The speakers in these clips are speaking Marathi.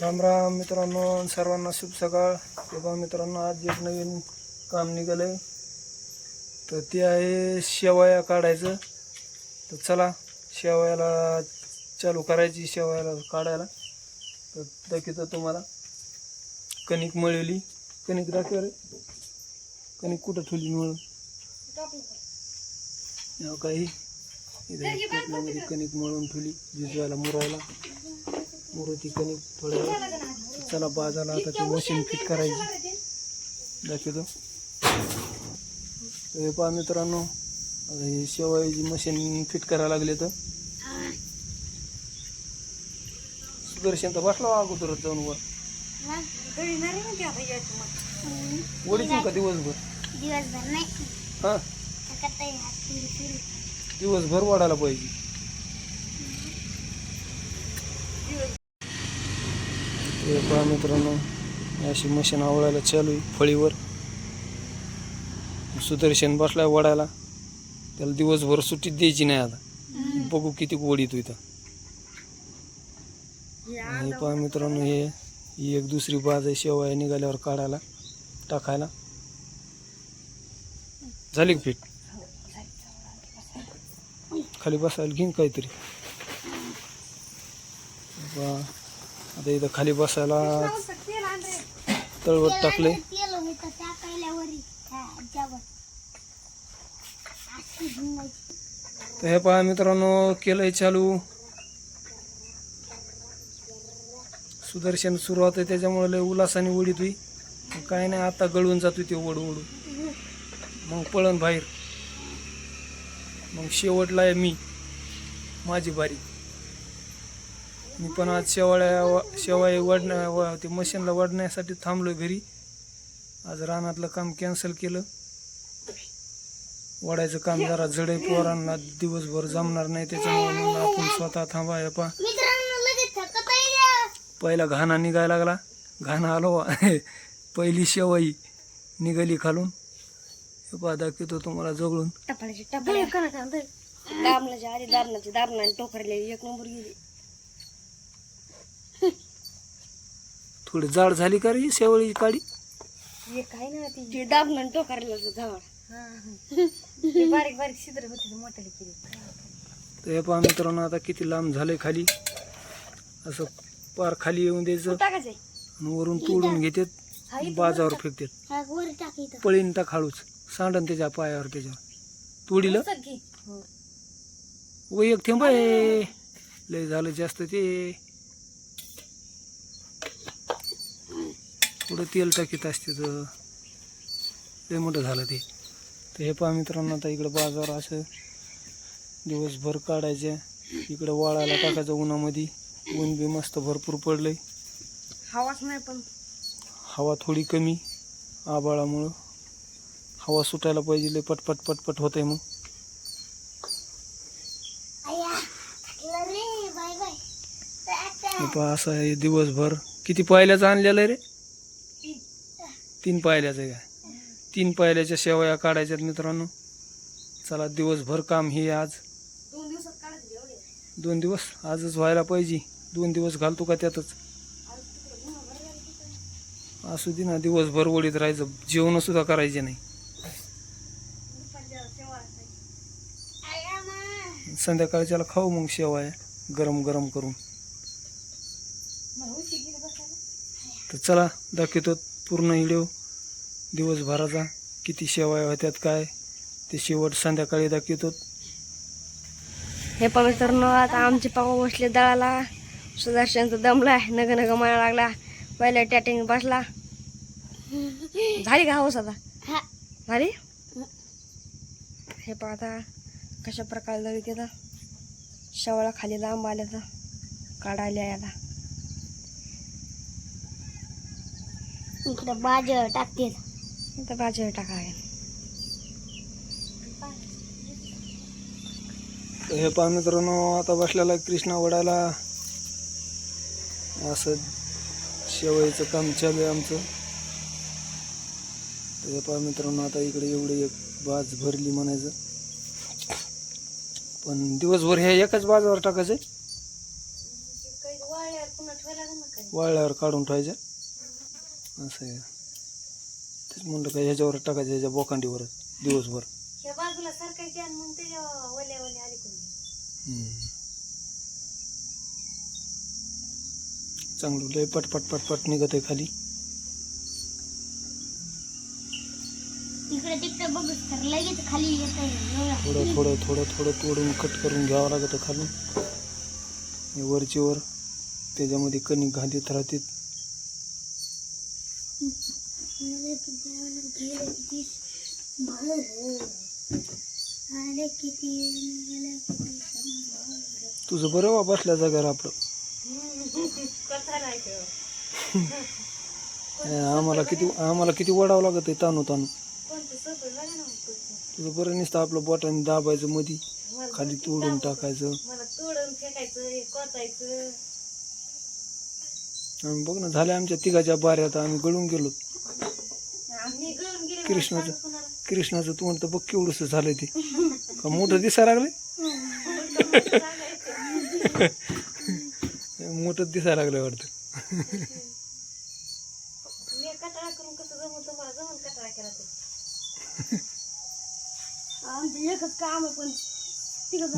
राम राम मित्रांनो सर्वांना शुभ सकाळ. तेव्हा मित्रांनो आज एक नवीन काम निघालंय. तर ते आहे शेवया काढायचं. तर चला शेवयाला चालू करायची शेवयाला काढायला. तर दाखवतो तुम्हाला. कणिक मळली कणिक दाखव रे. कणिक कुठं ठेवली मळून? हो काही इथे कणिक मळून ठेवली भिजवायला मुरायला मुरती कणिक वेळ. चला बाजारला आता ते मशीन फिट करायची. दाखवतो. हे पहा मित्रांनो हे शेवायची मशीन फिट करायला लागले तर. सुदर्शन तर बसला अगोदरच जाऊन वर. वडीच का दिवसभर? दिवसभर नाही. हा? दिवसभर वाढायला पाहिजे. हे पहा मित्रांनो अशी मशीन आवडायला चालू आहे फळीवर. सुदर्शन बसलाय वडायला. त्याला दिवसभर सुट्टीत द्यायची नाही आता. बघू किती गोड येतो इथं. हे पहा मित्रांनो हे ही एक दुसरी बाज आहे शेवया निघाल्यावर काढायला टाकायला. झाली का फिट? खाली बसायला घेईन काहीतरी. बा, आता इथं खाली बसायला तळवट टाकले. तर हे पहा मित्रांनो केलंय चालू. सुदर्शन सुरुवात आहे त्याच्यामुळे लय उल्हासाने उडीत होई काय नाही आता गळून जातो ते ओढू ओढू मग पळण बाहेर. मग शेवटला आहे मी माझी बारी. मी पण आज शेवाळ्या शेवाळी वडण्या व ते मशीनला वडण्यासाठी थांबलो घरी. आज रानातलं काम कॅन्सल केलं. वडायचं काम जरा जडे पोरांना दिवसभर जमणार नाही त्याच्यामुळे आपण स्वतः थांबा पा मित्रांनो लगेच थकत आहे पहिला घाणा निघायला लागला. घाणा आलो. पहिली शेवई निघाली खालून. हे पहा दाखवतो तुम्हाला टोकरले एक नंबर गेली. थोडी जाड झाली का रे शेवळीची काडी हे काय ना ती बारीक बारीक छिद्र होती मोठ्याला केली. तर हे पहा मित्रांनो आता किती लांब झालंय खाली. असं पार खाली येऊन द्यायचं. आणि वरून तोडून घेतात बाजावर फेकतात. हा वर टाक इथं. पळीन टाक हळूच. सांडन त्याच्या पायावर त्याच्यावर. तोडीलं? व एक थेंब आहे. लय झालं जास्त ते. पुढं तेल टाकीत असते तर लय मोठं झालं ते. तर हे पहा मित्रांनो आता इकडं बाजार असं दिवसभर काढायचे. इकडं वाळायला टाकायचं उन्हामध्ये. ऊन बी मस्त भरपूर पडलंय. हवाच नाही पण. हवा थोडी कमी आबाळामुळं हवा सुटायला पाहिजे लय पटपट पटपट होतंय मग. आया रे बाय बाय. हे पहा असं आहे दिवसभर. किती पायल्याचं आणलेलं आहे रे? तीन पायल्याचं आहे काय? तीन पायल्याच्या शेवया काढायच्यात मित्रांनो. चला दिवसभर काम हे आज. दोन दिवसात काढायचे एवढे? दोन दिवस आजच व्हायला पाहिजे. दोन दिवस घालतो का त्यातच? असू दे ना दिवसभर ओढीत राहायचं. जेवण सुद्धा करायचे नाही. आया मा. संध्याकाळच्याला खाऊ मग शेवया गरम गरम करून. तर चला दाखवतो. पूर्ण व्हिडिओ दिवसभराचा. किती शेवया होत्यात काय? ते शेवट संध्याकाळी दाखवतो हे पण मित्रांनो आता आमचे पापा बसले दळाला. सुदर्शनचा दमला नग नग मला लागला. पहिल्या टॅटिंग बसला. झाली का हवस आता? हा. झाली? हे पहा आता कशा प्रकारे दळी तिथं. शेवळा खाली लांब आल्या तर काढायला याला इकडं बाज टाकतील आता टाकाय तर हे पहा मित्रांनो आता बसलेला आहे कृष्णा वडाला. असं शेवईचं काम चालू आहे आमचं. तर हे पहा मित्रांनो आता इकडे एवढे एक बाज भरली म्हणायचं. पण दिवसभर हे एकाच बाजावर टाकायचं? वाळल्यावर काढून ठेवायच्या असं आहे. तेच म्हणलं काय ह्याच्यावर टाकायचं ह्याच्या बोकांडीवरच दिवसभर. ह्या बाजूला सरकायची आणि मग त्याच्या ओल्या ओल्या आली करून. हम्म. चांगलं लय पटपट पटपट निघत आहे खाली. इकडे तिकडे बघ तर लगेच खाली येत आहे थोडं थोडं थोडं थोडं तोडून कट करून घ्यावं लागतं खालून. हे वरची वर त्याच्यामध्ये कणिक घालीत राहते अरे किती निघाले किती शंभर. तुझं बरं वा बसल्या जागेवर आपलं आम्हाला किती आम्हाला किती वडावं लागत आहे तानू तानू. तुझं? बरं नुसतं आपलं बोटाने दाबायचं मधी खाली तोडून टाकायचं मला तोडून फेकायचं हे कोचायचं आणि बघ ना झाल्या आमच्या तिघाच्या बाऱ्यात आम्ही गळून गेलो. आम्ही गळून गेले मला कृष्णाचं. कृष्णाचं तोंड तर बघ केवढंसं झालंय ते. का मोठं दिसायला लागले मोठं दिसायला लागलं वाटतं. ते.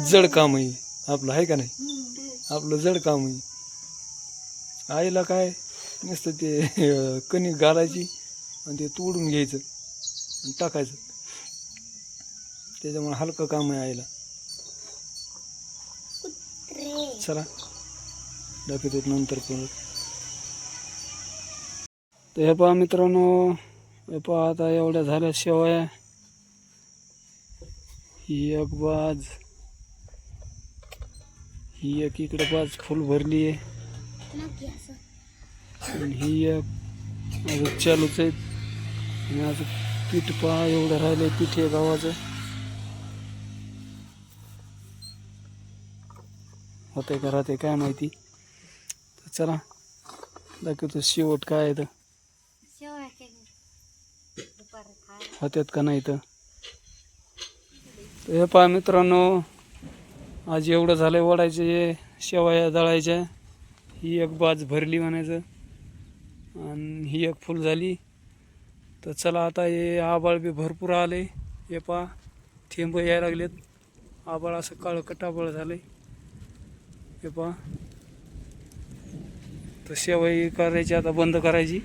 जड काम आहे. आपलं आहे का नाही? आपलं जड काम आहे. आईला काय नुसतं ते कणिक घालायची आणि ते तोडून घ्यायचं आणि टाकायचं. त्याच्यामुळे हलकं काम आहे आईला. चला. दाखवतो नंतर परत तर हे पहा मित्रांनो हे पहा आता एवढ्या झाल्या शेवया. ही एक बाज. ही एक इकडे बाज फुल भरली आहे. आणि ही अजून चालूच आहेत. आणि आज पीठ पहा एवढं राहिलंय पीठ आहे गावाचं होतंय का राहते काय माहिती? तर चला दाखवतो शेवट काय आहे तर. होत्यात का नाही तर. हे पहा मित्रांनो आज एवढं झालं वडायचे हे शेवया दळायच्या. ही एक बाज भरली म्हणायचं. आणि ही एक फुल झाली. तर चला आता हे आबाळ बी भरपूर आले. हे पहा थेंब यायला लागलेत. आबाळ असं काळं कटाबळ आहे हे पहा तर शेवई करायची आता बंद करायची.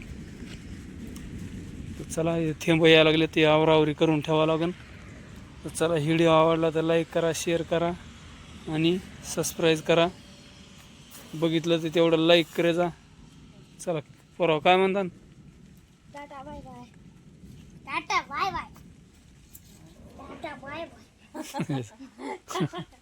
तर चला हे थेंब यायला लागले ते आवरावरी करून ठेवावं लागेल तर चला व्हिडिओ आवडला तर लाईक करा शेअर करा आणि सबस्क्राईब करा. बघितलं तर तेवढं लाईक करायचा चला परवा काय म्हणतात tata bye bye. Tata bye bye. Tata bye bye.